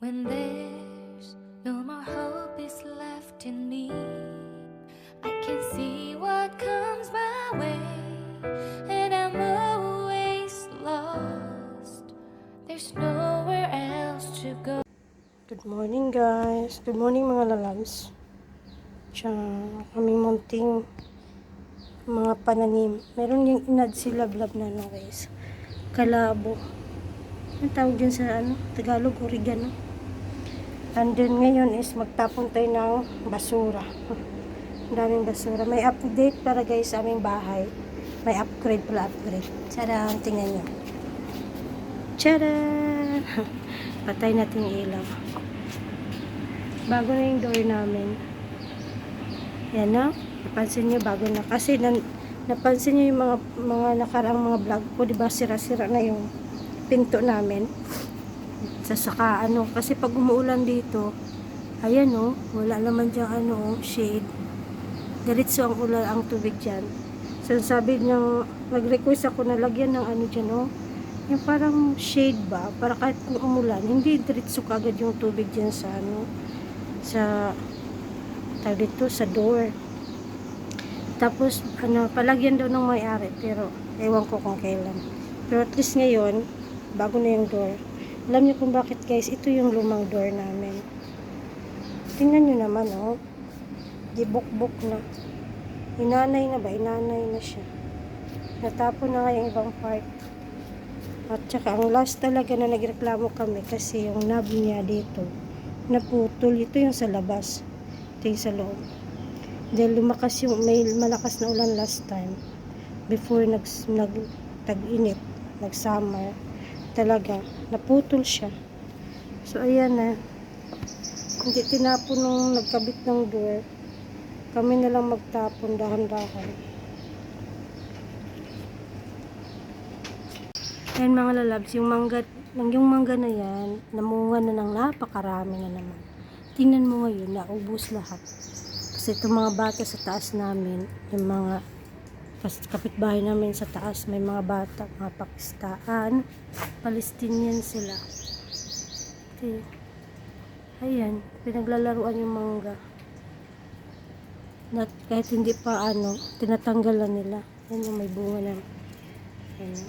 When there's no more hope is left in me, I can see what comes my way, and I'm always lost. There's nowhere else to go. Good morning guys. Good morning mga lalabs. Siya, kaming munting mga pananim. Meron yung inad si Lablab na no guys. Kalabo. Ang tawag dyan sa ano, Tagalog, oregano. And then ngayon is magtapon tayo ng basura. Ang daming basura. May update para guys sa aming bahay. May upgrade pala upgrade. Tara, tingnan nyo. Tcharan! Patay natin yung ilaw. Bago na yung door namin. Yan na. Napansin nyo, bago na. Kasi nan, napansin nyo yung mga, mga nakaraang mga vlog ko, di ba sira-sira na yung pinto namin. Sa saka ano, kasi pag umuulan dito, ayan oh, wala naman dyan ano shade. Diretso ang ulan ang tubig dyan. So sabi niya, nag-request ako na lagyan ng ano dyan oh, yung parang shade ba, para kahit kung umulan, hindi diretso kagad yung tubig dyan sa ano, sa tawag dito, sa door. Tapos, ano, palagyan daw ng may-ari, pero ewan ko kung kailan. Pero at least ngayon, bago na yung door. Alam niyo kung bakit guys, ito yung lumang door namin. Tingnan niyo naman, oh. Gibok-bok na. Inanay na ba? Inanay na siya. Natapon na nga yung ibang part. At saka, ang last talaga na nagreklamo kami kasi yung knob niya dito, naputol. Ito yung sa labas. Ito yung sa loob. Dahil lumakas yung, may malakas na ulan last time. Before nag, nag tag-init, nag-summer. Talaga, naputol siya. So, ayan na. Hindi tinapon nung nagkabit ng door. Kami na lang magtapon dahan-dahan. Ayan mga lalabs, yung mangga, yung mangga na yan, namunga na ng napakarami na naman. Tingnan mo ngayon, naubos lahat. Kasi itong mga bata sa taas namin, yung mga pas- kapitbahay namin sa taas, may mga bata, mga Pakistan, Palestinian sila. Okay. Ayan, pinaglalaruan yung mangga. Na, kahit hindi pa ano, tinatanggalan nila. Yan yung may bunga na. Ayan.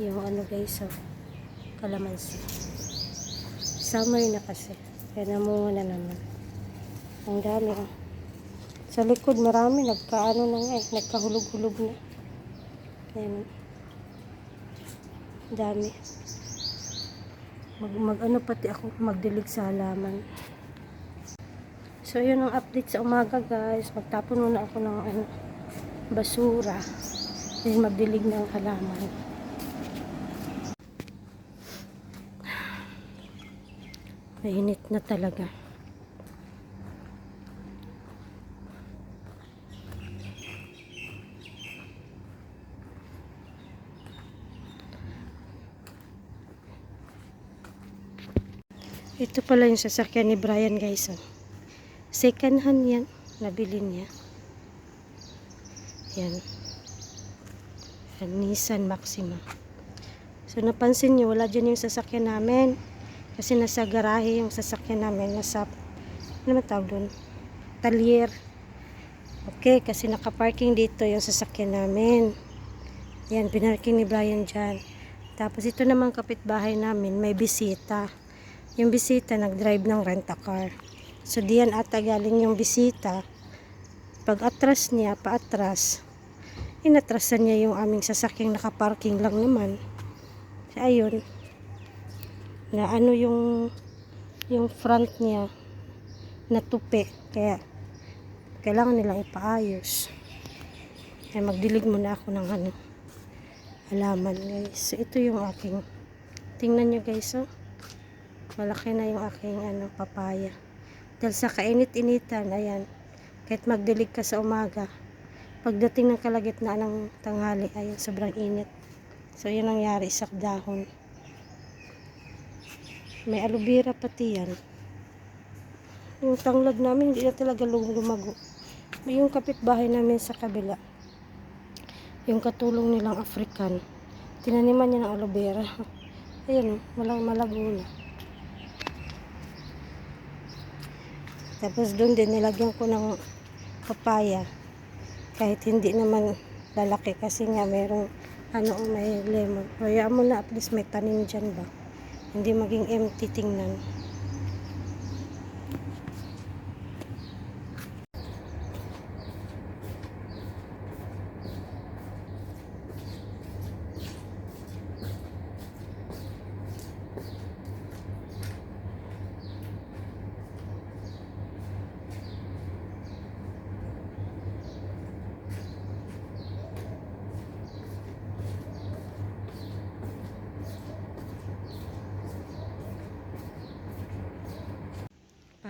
Yung ano guys, oh, kalamansi. Summer na kasi. Kaya namunga na naman. Ang dami oh. Sa likod marami, nagkaano na nga eh, nagkahulog-hulog na. Ayan. dami. Mag, mag ano pati ako, magdilig sa halaman. So yun ang update sa umaga guys. Magtapon muna ako ng ano, basura. Then magdilig ng halaman. Mainit na talaga. Ito pala yung sasakyan ni Brian guys. Oh. Second hand yan. Nabili niya. Yan. Yan, Nissan Maxima. So napansin niyo wala dyan yung sasakyan namin. Kasi nasa garahe yung sasakyan namin. Nasa, ano naman tawag doon? Talyer. Okay, kasi nakaparking dito yung sasakyan namin. Yan, pinarking ni Brian dyan. Tapos ito naman kapitbahay namin, may bisita. Yung bisita, nag-drive ng rent-a-car. So, diyan ata galing yung bisita. Pag atras niya, paatras, inatrasan niya yung aming sasakyang nakaparking lang naman. So, ayun. Na ano yung yung front niya natupi. Kaya, kailangan nilang ipaayos. Kaya magdilig muna ako ng ano, halaman guys. So, ito yung aking, tingnan nyo guys, oh. Malaki na yung aking ano, papaya. Dahil sa kainit-initan, ayan, kahit magdilig ka sa umaga, pagdating ng kalagitnaan ng tanghali, ayun, sobrang init. So, yun ang nangyari sa dahon. May aloe vera pati yan. Yung tanglad namin, hindi na talaga lum- lumago. Yung kapitbahay namin sa kabila. Yung katulong nilang African. Tinaniman niya ng aloe vera. Ayan, malang malago na. Tapos doon din nilagyan ko ng papaya. Kahit hindi naman lalaki kasi nga merong ano may lemon. Kaya mo na at least may tanim dyan ba. Hindi maging empty tingnan.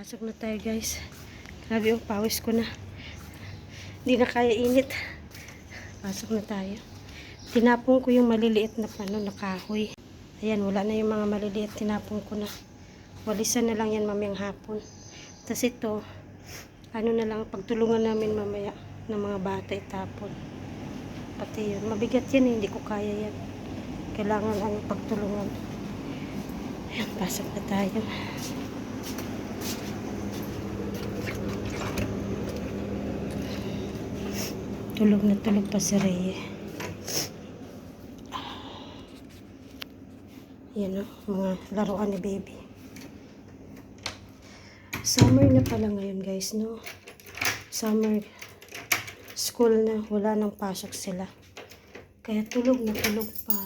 Pasok na tayo guys. Grabe yung pawis ko na. Hindi na kaya init. Pasok na tayo. Tinapon ko yung maliliit na pano na kahoy. Ayan, wala na yung mga maliliit. Tinapon ko na. Walisan na lang yan mamayang hapon. Tapos ito, ano na lang, pagtulungan namin mamaya ng mga bata itapon. Pati yun. Mabigat yan eh, hindi ko kaya yan. Kailangan ano, pagtulungan. Ayan, pasok na tayo. Tulog na tulog pa si Rhea. Yan o, mga laruan ni baby. Summer na pala ngayon guys, no? Summer school na, wala nang pasok sila. Kaya tulog na tulog pa.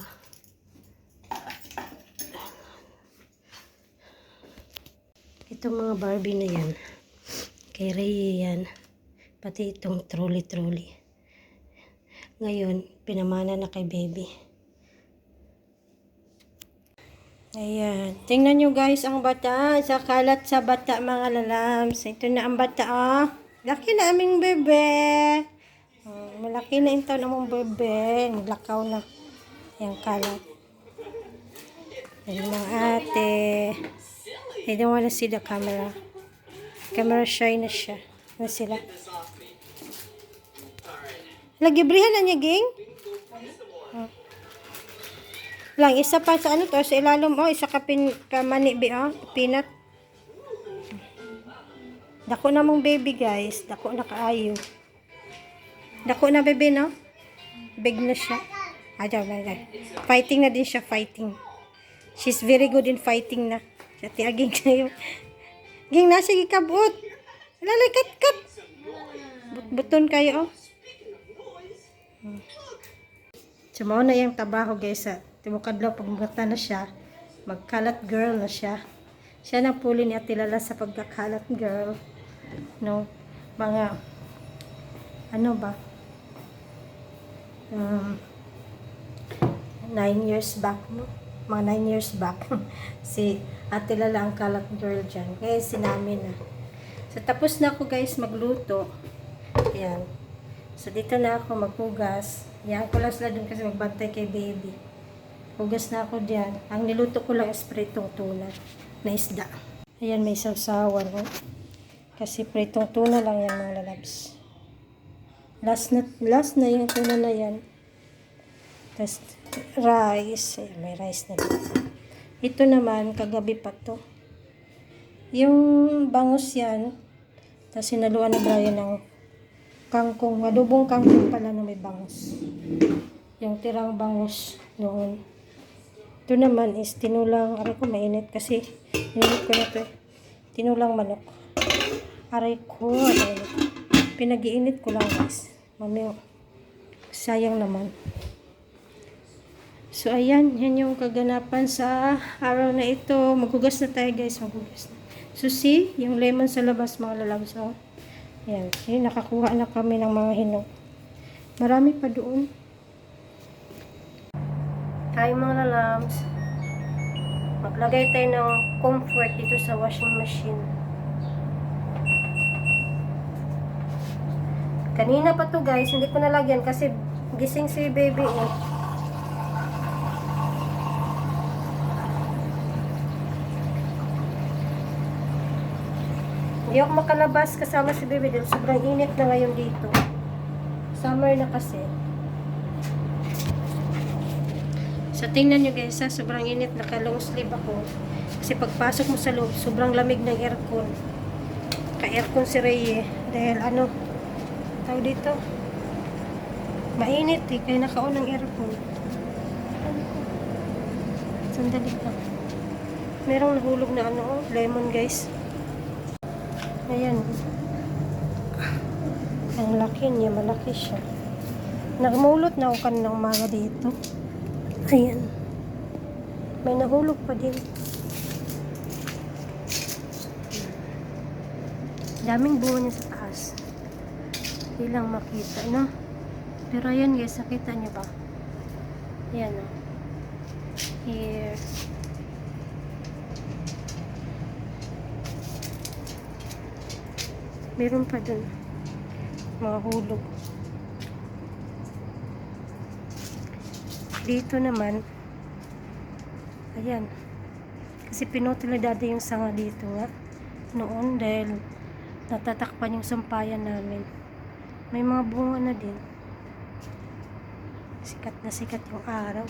Itong mga Barbie na yan, kay Rhea yan, pati itong trolley-trolley. Ngayon, pinamana na kay baby. Ayan. Tingnan nyo guys ang bata. Sa kalat sa bata mga lalams. Ito na ang bata ah. Laki na aming bebe. Oh, malaki na ito namang bebe. Lakaw na. Ayan kalat. Ayan mga ate. I don't wanna see the camera. Camera shy na siya. Ano sila? Lagibrihan na niya, ging? Oh. Lang, isa pa sa ano to, sa ilalom, oh, isa ka pin, kamani, bi, oh, peanut. Dako na mong baby, guys. Dako na kaayo. Dako na, baby, no? Big na siya. Ah, daw, daw, daw. Fighting na din siya, fighting. She's very good in fighting na. Sa tiaging kayo. Ging na, sige kabut. Lalay, kat, kat. But, buton kayo, oh. So, mao na yung trabaho guys Timokadlaw pagmugata na siya. Magkalat girl na siya. Siya na puli ni Atilala sa pagkakalat girl. No? Mga ano ba? Um, nine years back mo. Mga nine years back. si Atilala ang kalat girl dyan. Kaya sinamin na. So, tapos na ako guys magluto. Ayan. So, dito na ako maghugas. Yan ko lang sila dun kasi magbantay kay baby. Hugas na ako diyan. Ang niluto ko lang is pritong tuna na isda. Ayan, may sausawan. Oh. Kasi pritong tuna lang yan mga lalabs. Last na, last na yung tuna na yan. Tapos, rice. Ayan, may rice na dito. Ito naman, kagabi pa to. Yung bangus yan, tapos sinaluan ni Brian ng kangkong, adobong kangkong pala na may bangus. Yung tirang bangus noon. Ito naman is tinulang, aray ko mainit kasi init ko na to eh. Tinulang manok. Aray ko, aray ko. Pinag-iinit ko lang guys. Mami, sayang naman. So, ayan. Yan yung kaganapan sa araw na ito. Maghugas na tayo guys. Maghugas na. So, see, yung lemon sa labas mga lalabs. Oh. Ayan. See, nakakuha na kami ng mga hinog. Marami pa doon. Hi mga lalabs. Maglagay tayo ng comfort dito sa washing machine. Kanina pa to guys. Hindi ko nalagyan kasi gising si baby eh. Ako makalabas kasama si baby dahil sobrang init na ngayon dito. Summer na kasi. So, tingnan nyo guys, ha, sobrang init, naka long sleeve ako. Kasi pagpasok mo sa loob, sobrang lamig ng aircon. naka-aircon si Ray eh. Dahil ano, tawag dito, mainit eh, kaya naka-on ang aircon. Sandali lang. Merong nahulog na ano, oh, lemon guys. Ayan. Ang laki niya, malaki siya. Nagmulot na ako kanina umaga dito. Ayan. May nahulog pa din. Daming bunga niya sa taas. Hindi lang makita, no? Pero ayan guys, nakita niyo ba? Ayan, no? Here. Meron pa dun. Mga hulog. Dito naman, ayan. Kasi pinutol na dati yung sanga dito nga. Noon dahil natatakpan yung sampayan namin. May mga bunga na din. Sikat na sikat yung araw.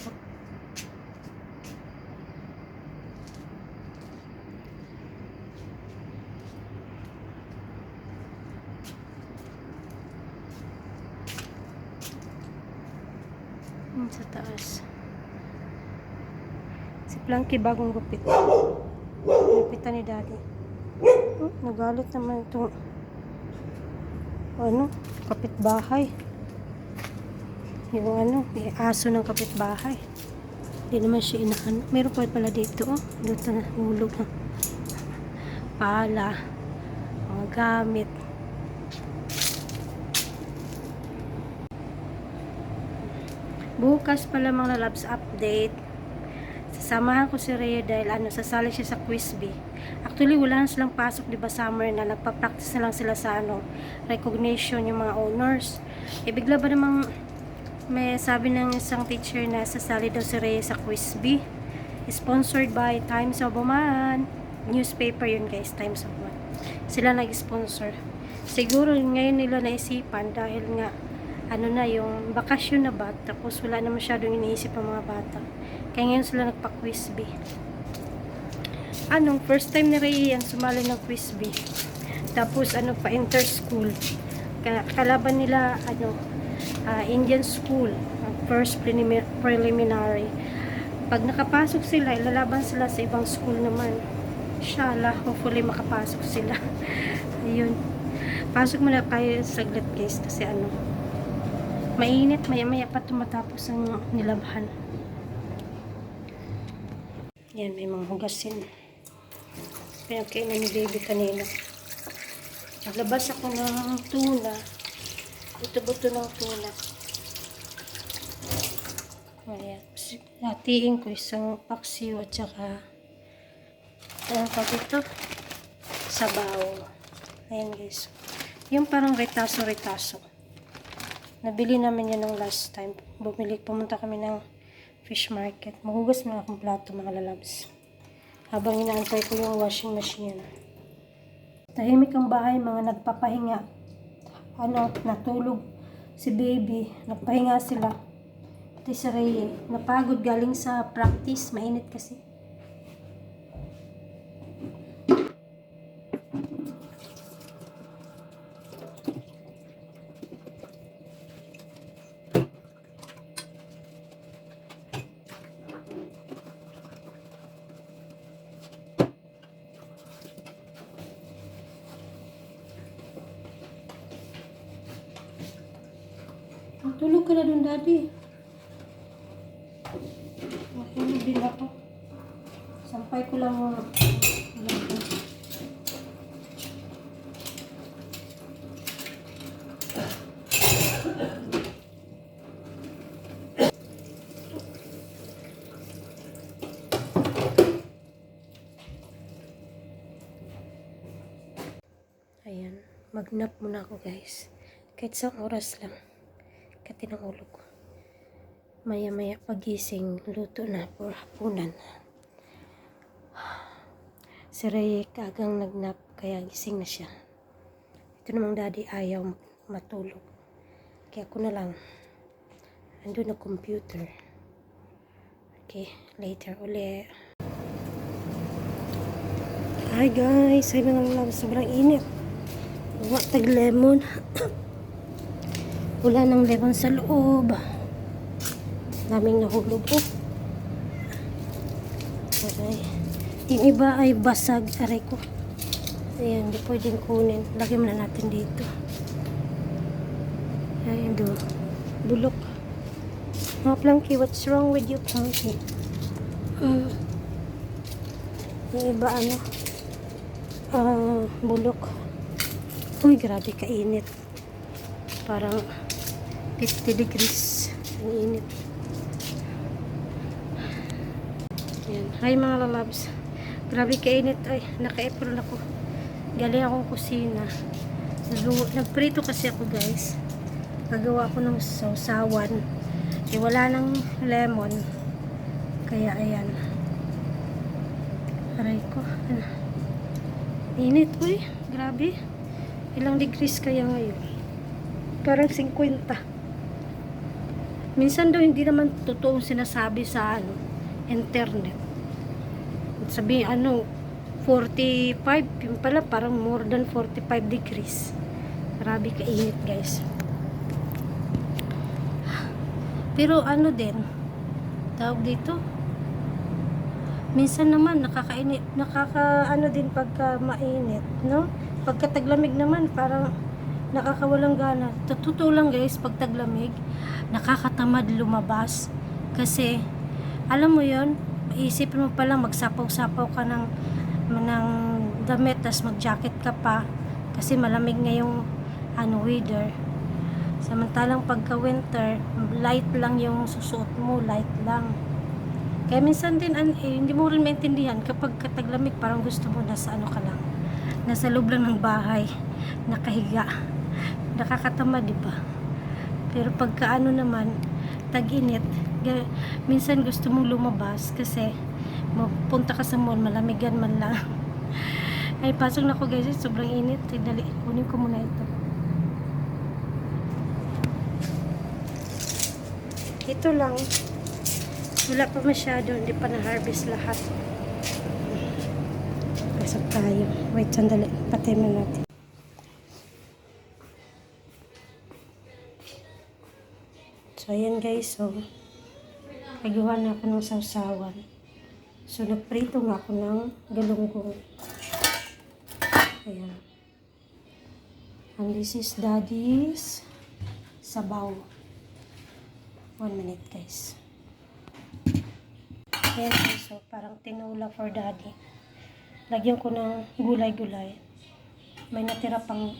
Yun sa taas. Si Planky bagong gupit. Gupitan ni Daddy. Oh, nagalit naman itong ano, kapitbahay. Yung ano, yung aso ng kapitbahay. Hindi naman siya inaano. Meron pa pala dito, oh. Dito na, hulog na. Pala. Mga gamit. Bukas pala mga labs update. Sasamahan ko si Rhea dahil ano, sasali siya sa quiz bee. Actually, wala na silang pasok, di ba, summer na. Nagpa-practice na lang sila sa ano, recognition yung mga owners. E bigla ba namang may sabi ng isang teacher na sasali daw si Rhea sa quiz bee. Sponsored by Times of Oman. Newspaper yun guys, Times of Oman. Sila nag-sponsor. Siguro ngayon nila naisipan dahil nga ano na yung bakasyon na ba tapos wala na masyadong iniisip ang mga bata kaya ngayon sila nagpa-quiz bee anong first time ni Ray ang sumali ng quiz bee tapos ano pa inter-school Ka- kalaban nila ano ah, Indian school first prelimi- preliminary. Pag nakapasok sila ilalaban sila sa ibang school naman. Inshallah hopefully makapasok sila. Yun pasok muna kayo saglit guys kasi ano mainit maya maya pa tumatapos ang nilabhan yan may mga hugasin pinagkainan ni baby kanina. Naglabas ako ng tuna. Buto-buto ng tuna. Ayan. Natiin ko isang paksiw at saka ano pa dito? Sabaw. Ayan guys. Yung parang retaso retaso Nabili namin yan nung last time. Bumili, pumunta kami ng fish market. Mahugas na akong plato mga lalabs. Habang inaantay ko yung washing machine. Tahimik ang bahay, mga nagpapahinga. Ano, natulog si baby. Nagpahinga sila. Ito si Ray, napagod galing sa practice. Mainit kasi. Tulog ka na dun, daddy. Matulog din ako. Sampay ko lang yung... Ayan, magnap muna ako guys. Kahit sa oras lang. Kati ng ulo ko. Maya maya pagising, luto na for hapunan. Si Ray kagang nagnap, kaya gising na siya. Ito namang daddy ayaw matulog. Kaya ako na lang. Ando na computer. Okay, later uli. Hi guys, ay mga love, sobrang init. Gawa tag lemon. Wala nang lemon sa loob. Daming nahulog po. Aray. Yung iba ay basag. Aray ko. Ayan, di pwedeng kunin. Lagyan muna natin dito. Ayan do. Bulok. Mga Plangki, what's wrong with you, Plangki? Mm. Yung iba ano? Ah, bulok. Uy, grabe kainit. Parang 50 degrees. Ang init. Ayan. Hi mga lalabs. Grabe kainit. Ay, naka-apron ako. Galing akong kusina. Nag- Nagprito kasi ako guys. Nagawa ko ng sausawan. Eh, wala ng lemon. Kaya ayan. Aray ko. Ano? Init uy. Grabe. Ilang degrees kaya ngayon? Parang 50. Minsan daw hindi naman totoong sinasabi sa ano, internet. Sabi ano, 45, yung pala parang more than 45 degrees. Grabe kainit guys. Pero ano din, tawag dito, minsan naman nakakainit, nakaka ano din pagka mainit, no? Pagka taglamig naman, parang nakakawalang gana. Totoo lang guys, pag taglamig, nakakatamad lumabas. Kasi, alam mo yon isipin mo palang magsapaw-sapaw ka ng, ng damit, tas mag-jacket ka pa. Kasi malamig ngayong ano, weather. Samantalang pagka winter, light lang yung susuot mo, light lang. Kaya minsan din, an, eh, hindi mo rin maintindihan kapag kataglamig, parang gusto mo nasa ano ka lang. Nasa loob lang ng bahay, nakahiga. Nakakatama, di ba? Pero pagka ano naman, tag-init, minsan gusto mong lumabas kasi mapunta ka sa mall, malamigan man lang. Ay, pasok na ako guys, sobrang init. Ay, dali, kunin ko muna ito. Ito lang. Wala pa masyado, hindi pa na-harvest lahat. Pasok tayo. Wait, sandali. Mo natin. So, ayan guys. So, nagawa na ako ng sausawan. So, nagprito nga ako ng galunggong. Ayan. And this is daddy's sabaw. One minute guys. Ayan guys. So, parang tinula for daddy. Lagyan ko ng gulay-gulay. May natira pang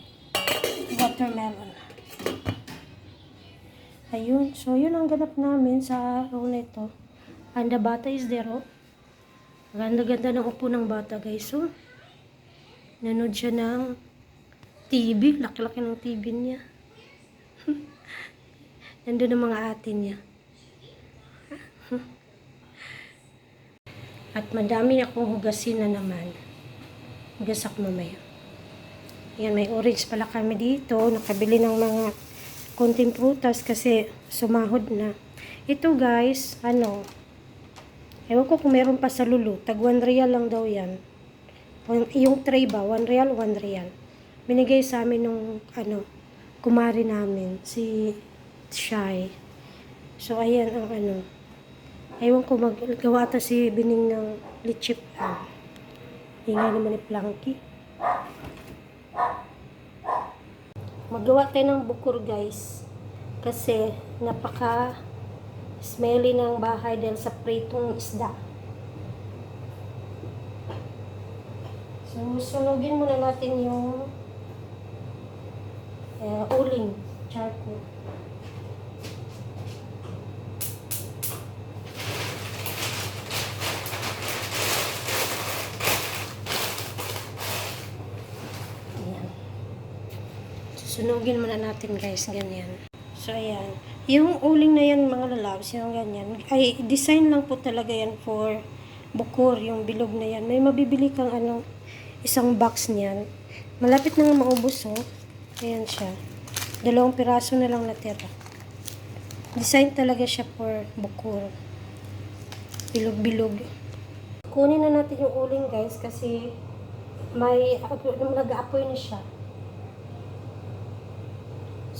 watermelon. Ayun. So, yun ang ganap namin sa araw na ito. And the bata is there, oh. Ganda-ganda ng upo ng bata, guys. So, nanood siya ng TV. Laki-laki ng TV niya. Nandun ang mga ate niya. At madami akong hugasin na naman. Hugas ako mamaya. Yan, may orange pala kami dito. Nakabili ng mga konting prutas kasi sumahod na. Ito guys, ano, ewan ko kung meron pa sa lulu. Tag 1 real lang daw yan. Yung tray ba, 1 real, 1 real. Binigay sa amin nung, ano, kumari namin, si Shai. So, ayan ang ano. Ewan ko maggawa ata si Bining ng lichip. Ah. Ingay naman ni Planky. Magawa tayo ng bukur guys. Kasi napaka smelly ng bahay dahil sa pritong isda. So, sunugin muna natin yung eh, uling charcoal. Ayan. Susunugin muna natin guys, ganyan. So, ayan. Yung uling na yan, mga lalabs, yung ganyan, ay design lang po talaga yan for bukur, yung bilog na yan. May mabibili kang ano, isang box niyan. Malapit na nga maubos, oh. Ayan siya. Dalawang piraso na lang natira. Design talaga siya for bukur. Bilog-bilog. Kunin na natin yung uling, guys, kasi may nag-aapoy na siya.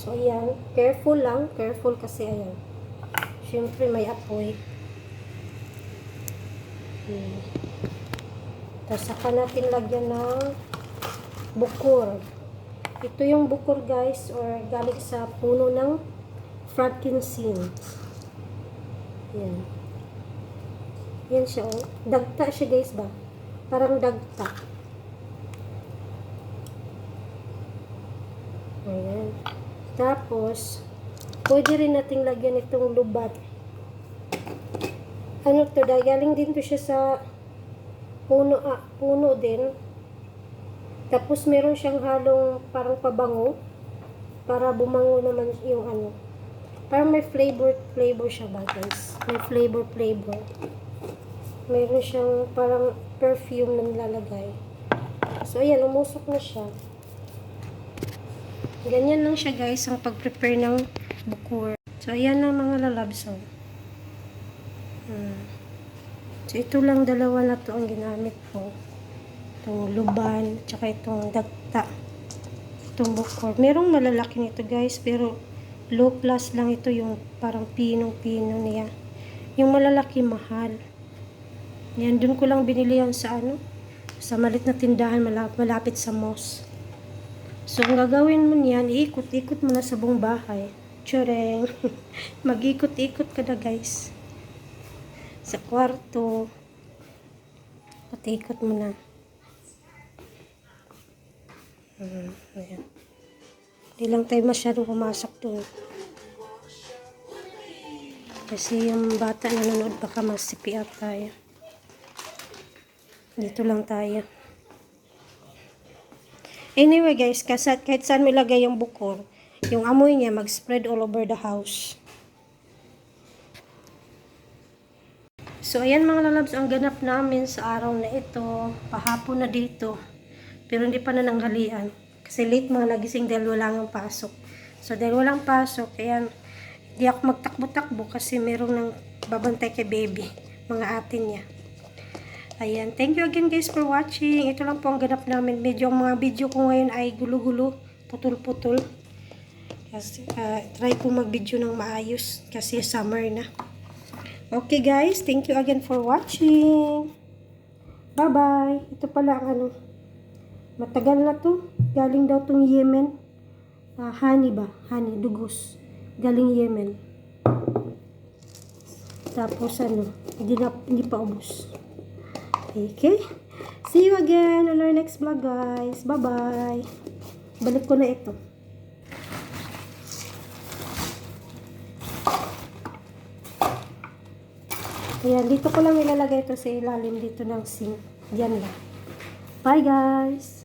So, ayan. Careful lang. Careful kasi, ayan. Siyempre, may apoy. Hmm. Tapos, saka natin lagyan ng bukur. Ito yung bukur, guys, or galing sa puno ng frankincense. Yan. Yan siya, oh. Dagta siya, guys, ba? Parang dagta. Ayan. Tapos, pwede rin nating lagyan itong lubat. Ano to, dahil galing din to siya sa puno, ah, puno din. Tapos, meron siyang halong parang pabango. Para bumango naman yung ano. Parang may flavor, flavor siya ba, guys? May flavor, flavor. Meron siyang parang perfume na nilalagay. So, ayan, umusok na siya. Ganyan lang siya guys ang pag-prepare ng bukur. So ayan ang mga lalabs. Hmm. So ito lang dalawa na to ang ginamit ko. Itong luban, tsaka itong dagta. Itong bukur. Merong malalaki nito guys, pero low class lang ito yung parang pinong-pino niya. Yung malalaki mahal. Yan, dun ko lang binili yan sa ano, sa malit na tindahan malapit, malapit sa mosque. So, ang gagawin mo niyan, iikot-ikot mo na sa buong bahay. Tsureng. Mag-ikot-ikot ka na, guys. Sa kwarto. Ikot-ikot mo na. Hmm, ayan. Hindi lang tayo masyadong pumasok doon. Kasi yung bata nanonood, baka mag-CPR tayo. Dito lang tayo. Anyway guys, kasi kahit saan mo ilagay yung bukor, yung amoy niya mag-spread all over the house. So ayan mga lalabs, ang ganap namin sa araw na ito, pahapon na dito. Pero hindi pa nananghalian. Kasi late mga nagising dahil wala nang pasok. So dahil walang pasok, ayan, hindi ako magtakbo-takbo kasi merong nang babantay kay baby, mga atin niya. Ayan, thank you again guys for watching. Ito lang po ang ganap namin. Medyo ang mga video ko ngayon ay gulo-gulo, putol-putol. Kasi ah, try ko mag-video ng maayos kasi summer na. Okay guys, thank you again for watching. Bye-bye. Ito pala ang ano. Matagal na to. Galing daw tong Yemen. Ah, honey ba? Honey, dugos. Galing Yemen. Tapos ano, hindi, na, hindi pa ubos. Okay. See you again on our next vlog, guys. Bye-bye. Balik ko na ito. Ayan, dito ko lang ilalagay ito sa ilalim dito ng sink. Diyan lang. Bye, guys.